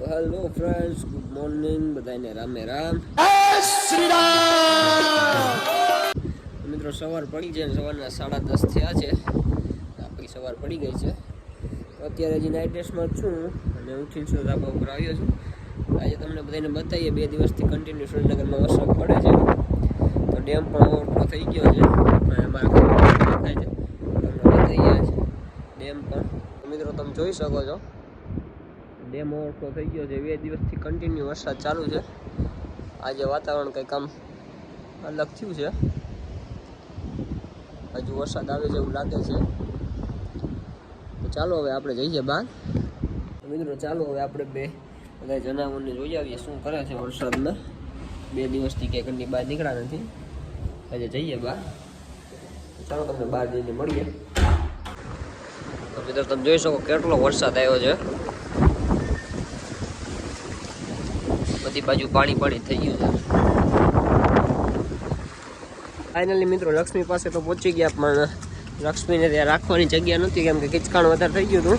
Hello friends good morning બધાને રામે રામ. મિત્રો સવાર પડી છે સવારના સાડા દસ થયા છે. આપણી સવાર પડી ગઈ છે. અત્યારે હજી નાઇટ ડ્રેસમાં છું અને ઉઠીને છું ધાબા ઉપર આવ્યો છું. આજે તમને બધાને બતાવીએ બે દિવસથી કન્ટિન્યુ શ્રીનગરમાં વરસાદ પડે છે. તો ડેમ પણ ઓવરફ્લો થઈ ગયો છે. અમારા ઘરમાં છે. તમને બતાવીએ ડેમ પણ. મિત્રો તમે જોઈ શકો છો. ડેમ મોટો થઈ ગયો છે. બે દિવસથી કન્ટિન્યુ વરસાદ ચાલુ છે. આજે વાતાવરણ કંઈક આમ અલગ થયું છે. હજુ વરસાદ આવે છે એવું લાગે છે. તો ચાલો હવે આપણે જઈએ બહાર. મિત્રો, ચાલો હવે આપણે બે બધા જનાવરને જોઈ આવીએ શું કરે છે વરસાદમાં. બે દિવસથી કે ઘરની બહાર નીકળ્યા નથી. આજે જઈએ બહાર. ચાલો તમને બહાર જઈને મળીએ. તો મિત્રો, તમે જોઈ શકો કેટલો વરસાદ આવ્યો છે. બધી બાજુ પાણી પાણી થઈ ગયું છે. ફાઇનલી મિત્રો, લક્ષ્મી પાસે તો પહોંચી ગયા, પણ લક્ષ્મીને ત્યાં રાખવાની જગ્યા નથી કેમ કે કિચકાણ વધારે થઈ ગયું હતું.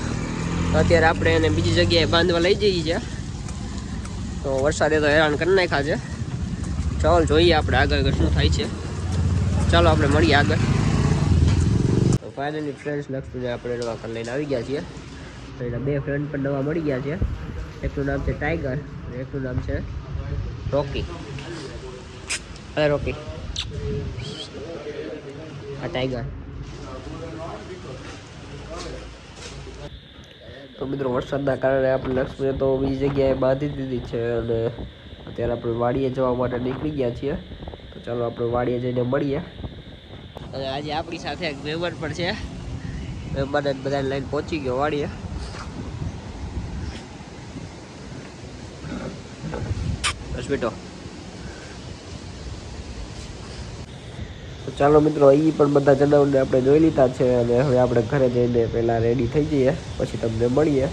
અત્યારે આપણે એને બીજી જગ્યાએ બાંધવા લઈ જઈએ છીએ. તો વરસાદે તો હેરાન કરી નાખ્યા છે. ચાલ જોઈએ આપણે આગળ આગળ શું થાય છે. ચાલો આપણે મળીએ આગળ. તો ફાઇનલી ફ્રેન્ડ્સ લક્ષ્મીને આપણે નવા લઈને આવી ગયા છીએ. તો એના બે ફ્રેન્ડ પણ દવા મળી ગયા છે. એકનું નામ છે ટાઈગર અને એકનું નામ છે રોકી અરે રોકી આ ટાઈગર તો મિત્રો વરસાદના કારણે આપણે લક્ષ્મીએ તો બીજી જગ્યાએ બાંધી દીધી છે અને અત્યારે આપણે વાડીએ જવા માટે નીકળી ગયા છીએ. તો ચાલો આપણે વાડીએ જઈને મળીએ. અને આજે આપણી સાથે એક મેમ્બર પણ છે. મહેમાન બધાને લઈને પહોંચી ગયો વાડીએ. બસ બેટો ચાલો મિત્રો એ પણ બધા જણાવને આપણે જોઈ લીધા છે અને હવે આપણે ઘરે જઈને પહેલાં રેડી થઈ જઈએ પછી તમને મળીએ.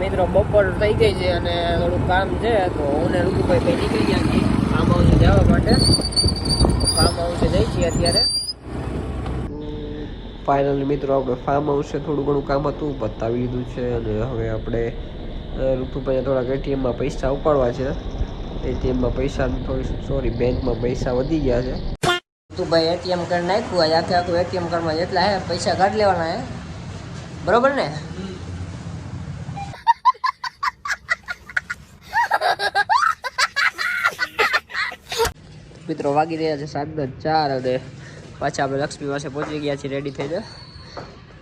મિત્રો બપોર થઈ ગઈ છે અને થોડું કામ છે તો હું ને રૂપુભાઈ ભાઈ નીકળી ગયા છીએ ફાર્મ હાઉસે જવા માટે. ફાર્મ હાઉસે જઈ છીએ અત્યારે. ફાઇનલી મિત્રો આપણે ફાર્મ હાઉસે થોડું ઘણું કામ હતું બતાવી લીધું છે અને હવે આપણે ઋતુભાઈએ થોડાક એટીએમમાં પૈસા ઉપાડવા છે. એટીએમમાં પૈસા થોડી સોરી બેંકમાં પૈસા વધી ગયા છે. ઋતુભાઈ એટીએમ કાર્ડ નાખ્યું આજે આખે આખું એટીએમ કાર્ડમાં જેટલા હે, પૈસા કાઢી લેવાના હે. બરોબર ને? મિત્રો વાગી રહ્યા છે સાતના ચાર અને પાછા આપણે લક્ષ્મી પાસે પહોંચી ગયા છીએ રેડી થઈને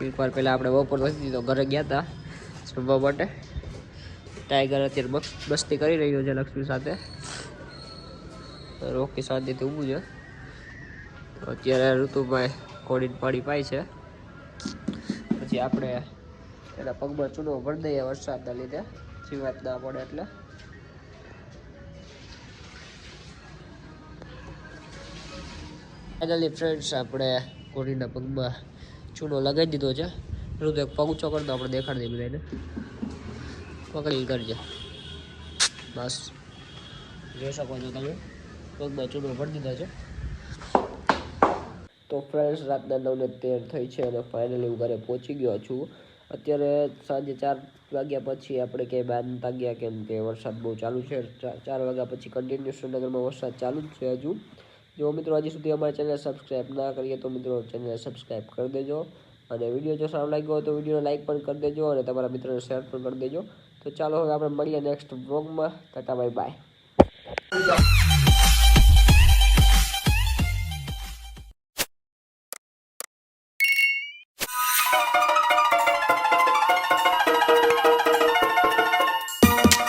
એકવાર પહેલાં આપણે બપોર નથી તો ઘરે ગયા હતા, જમવા માટે. ટાઈગર અત્યારે બસ મસ્તી કરી રહ્યો છે લક્ષ્મી સાથે. રોકી શાંતિથી ઊભું છે. અત્યારે ઋતુભાઈ ઘોડીને પાણી પાય છે. પછી આપણે એના પગમાં ચૂનો ભરી દઈએ વરસાદના લીધે. જીવાત ના પડે એટલે. ફાઇનલી ફ્રેન્ડ્સ આપણે કોરીના પગમાં ચૂનો લગાવી દીધો છે. ઋતુ એક પગ ઊંચો કરી આપણે દેખાડી દઈએ બધાને પકડી કરજે. બસ. જોઈ શકો છો તમે. કોઈક ચૂનો ભરી દીધો છે. તો ફ્રેન્ડ્સ રાતના નવને તેર થઈ છે અને ફાઇનલી હું ઘરે પહોંચી ગયો છું. અત્યારે સાંજે ચાર વાગ્યા પછી આપણે ક્યાંય બહાર નતા ગયા, કેમ કે વરસાદ બહુ ચાલુ છે. ચાર વાગ્યા પછી કન્ટિન્યુ શ્રીનગરમાં વરસાદ ચાલુ જ છે હજુ. જો મિત્રો હજી સુધી અમારી ચેનલ સબસ્ક્રાઈબ ના કરીએ તો મિત્રો ચેનલ સબસ્ક્રાઈબ કરી દેજો. અને વીડિયો જો સારો લાગ્યો હોય તો વિડીયોને લાઇક પણ કરી દેજો અને તમારા મિત્રોને શેર પણ કરી દેજો. તો ચાલો હવે આપણે મળીએ નેક્સ્ટ વ્લોગમાં ટાટા બાય બાય